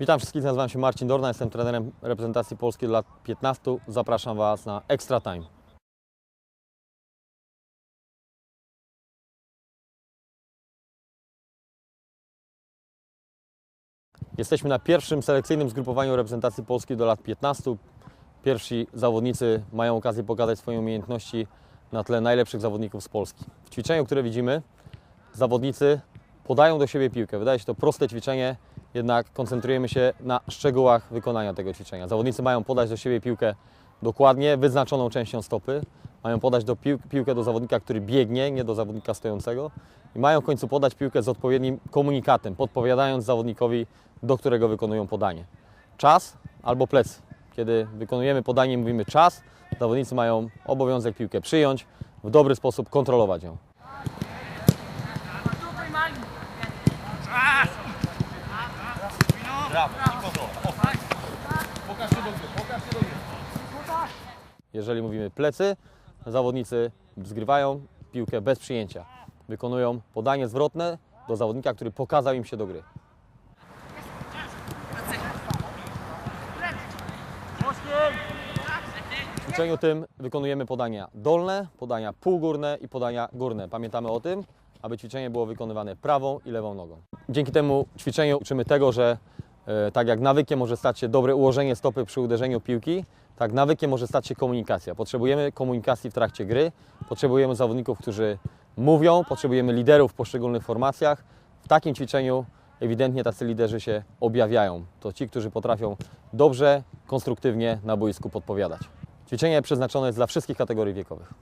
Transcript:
Witam wszystkich, nazywam się Marcin Dorna, jestem trenerem reprezentacji Polski do lat 15. Zapraszam Was na Extra Time. Jesteśmy na pierwszym selekcyjnym zgrupowaniu reprezentacji Polski do lat 15. Pierwsi zawodnicy mają okazję pokazać swoje umiejętności na tle najlepszych zawodników z Polski. W ćwiczeniu, które widzimy, zawodnicy podają do siebie piłkę. Wydaje się to proste ćwiczenie, jednak koncentrujemy się na szczegółach wykonania tego ćwiczenia. Zawodnicy mają podać do siebie piłkę dokładnie, wyznaczoną częścią stopy. Mają podać do pił piłkę do zawodnika, który biegnie, nie do zawodnika stojącego. I mają w końcu podać piłkę z odpowiednim komunikatem, podpowiadając zawodnikowi, do którego wykonują podanie. Czas albo plecy. Kiedy wykonujemy podanie, mówimy czas, zawodnicy mają obowiązek piłkę przyjąć, w dobry sposób kontrolować ją. Jeżeli mówimy plecy, zawodnicy zgrywają piłkę bez przyjęcia. Wykonują podanie zwrotne do zawodnika, który pokazał im się do gry. W ćwiczeniu tym wykonujemy podania dolne, podania półgórne i podania górne. Pamiętamy o tym, aby ćwiczenie było wykonywane prawą i lewą nogą. Dzięki temu ćwiczeniu uczymy tego, że tak jak nawykiem może stać się dobre ułożenie stopy przy uderzeniu piłki, tak nawykiem może stać się komunikacja. Potrzebujemy komunikacji w trakcie gry, potrzebujemy zawodników, którzy mówią, potrzebujemy liderów w poszczególnych formacjach. W takim ćwiczeniu ewidentnie tacy liderzy się objawiają. To ci, którzy potrafią dobrze, konstruktywnie na boisku podpowiadać. Ćwiczenie przeznaczone jest dla wszystkich kategorii wiekowych.